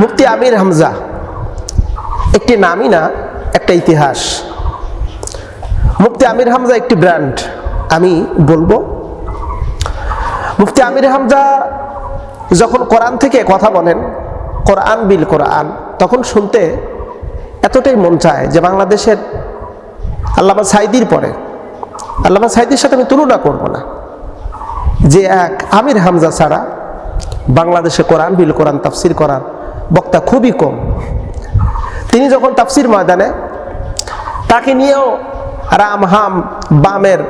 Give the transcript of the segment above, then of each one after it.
মুফতি আমির হামজা, একটি নামই না, একটা ইতিহাস। মুফতি আমির হামজা একটি ব্র্যান্ড, আমি বলব। মুফতি আমির হামজা যখন কোরআন থেকে কথা বলেন, কোরআন বিল কোরআন, তখন শুনতে এতটাই মন চায় যে বাংলাদেশের আল্লামা সাইদির পরে, আল্লামা সাইদির সাথে আমি তুলনা করব না। যে এক আমির হামজা ছাড়া বাংলাদেশে কোরআন বিল কোরআন তাফসির করার বক্তা খুবই কম। তিনি যখন তাফসির ময়দানে, তাকে নিয়েও রাম হাম বামের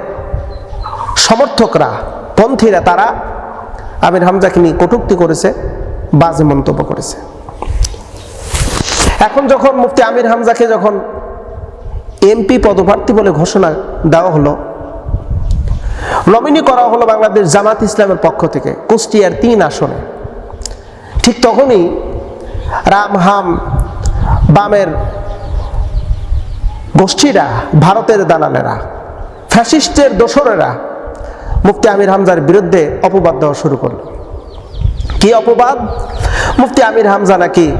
সমর্থকরা, পন্থীরা তারা আমির হামজাকে নিয়ে কটুক্তি করেছে, বাজে মন্তব্য করেছে। এখন যখন মুফতি আমির হামজাকে যখন এমপি পদপ্রার্থী বলে ঘোষণা দেওয়া হলো, নমিনি করা হলো বাংলাদেশ জামাত ইসলামের পক্ষ থেকে, কুষ্টিয়ার তিন আসনে। ঠিক তখনই রাম হাম বামের গোষ্ঠীরা, ভারতের দালালেরা, ফ্যাসিস্টের দোসরেরা মুফতি আমির হামজার বিরুদ্ধে অপবাদ দেওয়া শুরু করল। কি অপবাদ? মুফতি আমির হামজা নাকি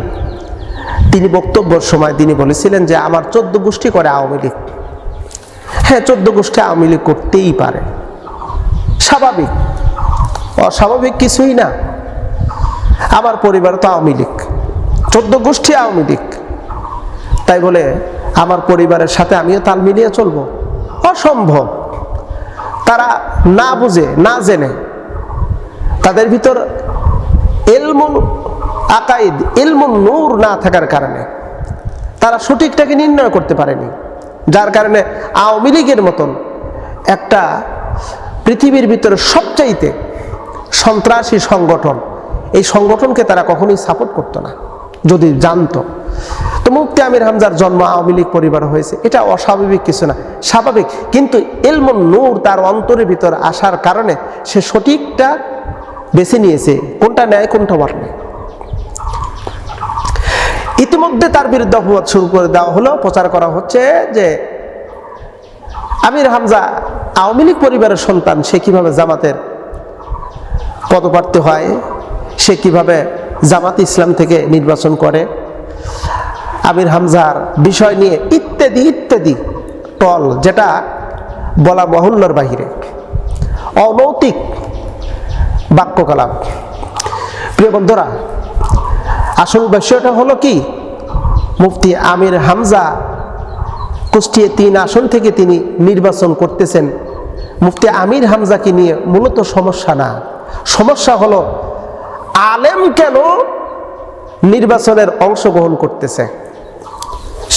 তিনি বক্তব্যের সময় তিনি বলেছিলেন যে, আমার চোদ্দ গোষ্ঠী করে আওয়ামী লীগ। হ্যাঁ চোদ্দ গোষ্ঠী আওয়ামী লীগ করতেই পারে। স্বাভাবিক। অস্বাভাবিক কিছুই না। আমার পরিবার তো আওয়ামী লীগ। চোদ্দ গোষ্ঠী আওয়ামী লীগ। তাই বলে আমার পরিবারের সাথে আমিও তাল মিলিয়ে চলবো। অসম্ভব। তারা না বুঝে, না জেনে। তাদের ভিতর এলমুল আকাইদ, এলমুল নূর না থাকার কারণে তারা সঠিকটাকে নির্ণয় করতে পারেনি। যার কারণে আওয়ামী লীগের মতন একটা পৃথিবীর ভিতরে সবচাইতে সন্ত্রাসী সংগঠন, এই সংগঠনকে তারা কখনোই সাপোর্ট করতো না। যদি জানতো। তো মুফতি আমির হামজার জন্ম আওয়ামী লীগ পরিবার হয়েছে। এটা অস্বাভাবিক কিছু না, স্বাভাবিক। কিন্তু এলমন নূর তার অন্তরের ভিতর আসার কারণে সে সঠিকটা বেছে নিয়েছে। কোনটা ন্যায়, কোনটা অন্যায়। ইতিমধ্যে তার বিরুদ্ধে অপবাদ শুরু করে দেওয়া হলো। প্রচার করা হচ্ছে যে আমির হামজা আওয়ামী লীগ পরিবারের সন্তান, সে কীভাবে জামাতের পদপ্রার্থী হয়, সে কীভাবে জামাত ইসলাম থেকে নির্বাচন করে। আমির হামজার বিষয় নিয়ে ইত্যাদি ইত্যাদি। টল যেটা বলা মহল্লার বাহিরে। অনৈতিক বাক্যকলাপ। প্রিয় বন্ধুরা, আসল বিষয়টা হলো কি? মুফতি আমির হামজা কুষ্টিয়ে তিন আসন থেকে তিনি নির্বাচন করতেছেন। মুফতি আমির হামজাকে নিয়ে মূলত সমস্যা না। সমস্যা হলো আলেম কেন নির্বাচনের অংশগ্রহণ করতেছে?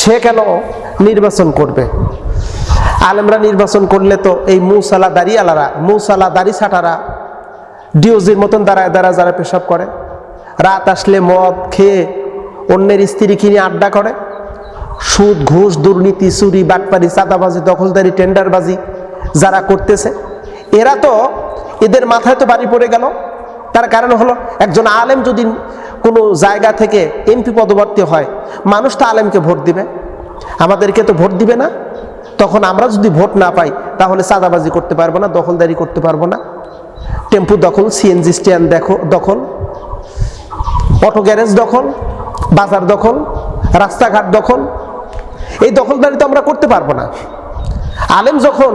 সে কেন নির্বাচন করবে? আলেমরা নির্বাচন করলে তো এই মুসালা দাড়িয়ালারা, মুসালা দাড়ি ছাটারা, ডিওজির মতন দাঁড়ায় দাঁড়ায় যারা পেশাব করে, রাত আসলে মদ খেয়ে অন্যের স্ত্রী কিনে আড্ডা করে, সুদ, ঘুষ, দুর্নীতি, চুরি, বাটপারি, চাঁদাবাজি, দখলদারি, টেন্ডারবাজি যারা করতেছে, এরা তো এদের মাথায় তো বাড়ি পড়ে গেল। তার কারণ হলো, একজন আলেম যদি কোনো জায়গা থেকে এমপি পদবর্তী হয়, মানুষ তো আলেমকে ভোট দিবে। আমাদেরকে তো ভোট দিবে না। তখন আমরা যদি ভোট না পাই, তাহলে চাঁদাবাজি করতে পারব না, দখলদারি করতে পারব না। টেম্পু দখল সিএনজি স্ট্যান্ড দেখো, দখল। অটো গ্যারেজ দখল, বাজার দখল, রাস্তাঘাট দখল। এই দখলদারি তো আমরা করতে পারব না। আলেম যখন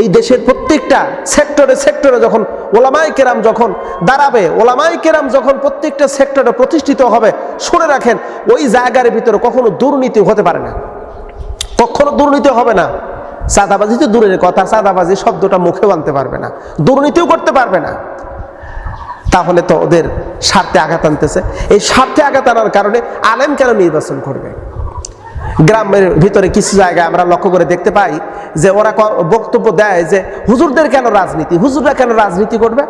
এই দেশের প্রত্যেকটা সেক্টরে সেক্টরে যখন ওলামাই কেরাম যখন দাঁড়াবে ওলামাই কেরাম যখন প্রত্যেকটা সেক্টরে প্রতিষ্ঠিত হবে, শুনে রাখেন, ওই জায়গার ভিতরে কখনো দুর্নীতি হতে পারে না। কখনো দুর্নীতি হবে না। চাঁদাবাজি তো দূরের কথা, চাঁদাবাজি শব্দটা মুখেও আনতে পারবে না, দুর্নীতিও করতে পারবে না। তাহলে তো ওদের স্বার্থে আঘাত আনতেছে। এই স্বার্থে আঘাত আনার কারণে আলেম কেন নির্বাচন করবে? গ্রামের ভিতরে কিছু জায়গায় আমরা লক্ষ্য করে দেখতে পাই যে ওরা বক্তব্য দেয় যে হুজুরদের কেন রাজনীতি? হুজুররা কেন রাজনীতি করবে?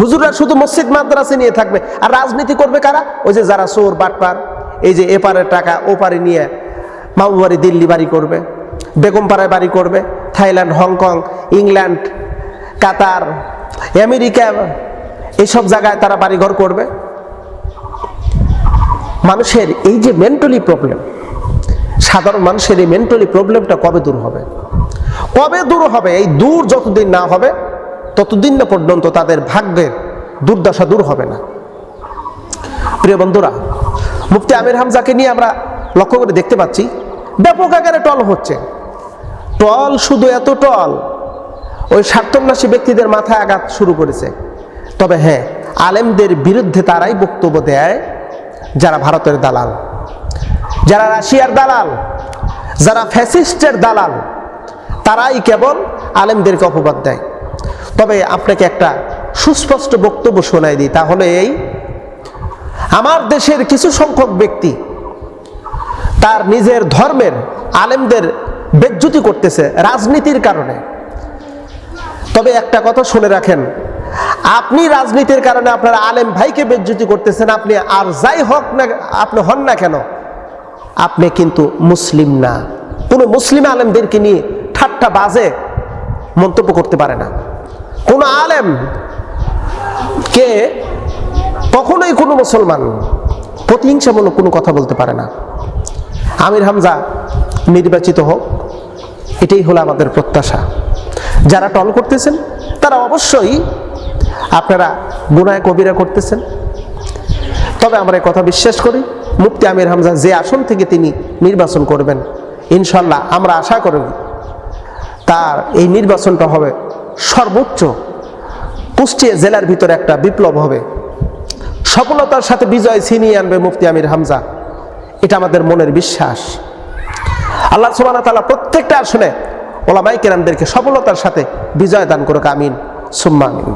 হুজুররা শুধু মসজিদ, মাদ্রাসে নিয়ে থাকবে। আর রাজনীতি করবে কারা? ওই যে যারা চোর, বাটপার, এই যে এপারের টাকা, ওপারে নিয়ে মামুবাড়ি দিল্লি বাড়ি করবে, বেগমপাড়ায় বাড়ি করবে, Thailand, Hong Kong, England, Qatar, America এইসব জায়গায় তারা বাড়িঘর করবে। মানুষের এই যে মেন্টালি প্রবলেম সাধারণ মানুষের এই মেন্টালি প্রবলেমটা কবে দূর হবে? কবে দূর হবে? এই দূর যতদিন না হবে, ততদিন না পর্যন্ত তাদের ভাগ্যের দুর্দশা দূর হবে না। প্রিয় বন্ধুরা, মুফতি আমির হামজাকে নিয়ে আমরা লক্ষ্য করে দেখতে পাচ্ছি, ব্যাপক আকারে টল হচ্ছে। টল শুধু এত টল, ওই স্বার্থন্যাসী ব্যক্তিদের মাথায় আঘাত শুরু করেছে। তবে হ্যাঁ আলেমদের বিরুদ্ধে তারাই বক্তব্য দেয়, যারা ভারতের দালাল। যারা রাশিয়ার দালাল, যারা ফ্যাসিস্টের দালাল, তারাই কেবল আলেমদেরকে অপবাদ দেয়। তবে আপনাকে একটা সুস্পষ্ট বক্তব্য শোনাই দিই তাহলে এই, আমার দেশের কিছু সংখ্যক ব্যক্তি তার নিজের ধর্মের আলেমদের বেজ্জুতি করতেছে রাজনীতির কারণে। তবে একটা কথা শুনে রাখেন, আপনি রাজনীতির কারণে আপনার আলেম ভাইকে বেজ্জুতি করতেছেন, আপনি আর যাই হোক না, আপনি হন না কেন? আপনি কিন্তু মুসলিম না। কোনো মুসলিম আলেমদেরকে নিয়ে ঠাট্টা বাজে মন্তব্য করতে পারে না। কোনো আলেম কে কখনোই কোনো মুসলমান প্রতিহিংসামূলক কোনো কথা বলতে পারে না। আমির হামজা নির্বাচিত হোক, এটাই হলো আমাদের প্রত্যাশা। যারা টল করতেছেন, তারা অবশ্যই আপনারা গুনায় কবিরা করতেছেন। তবে আমরা কথা বিশ্বাস করি মুফতি আমির হামজা যে আসন থেকে তিনি নির্বাচন করবেন ইনশাল্লাহ আমরা আশা করি তার এই নির্বাচনটা হবে সর্বোচ্চ কুষ্টিয়া জেলার ভিতরে একটা বিপ্লব হবে। সফলতার সাথে বিজয় ছিনিয়ে আনবে মুফতি আমির হামজা। এটা আমাদের মনের বিশ্বাস। আল্লাহ সুবাহ তালা প্রত্যেকটা আসনে ওলামাই কেরামদেরকে সফলতার সাথে বিজয় দান করুক, আমিন। সুম্মা আমিন।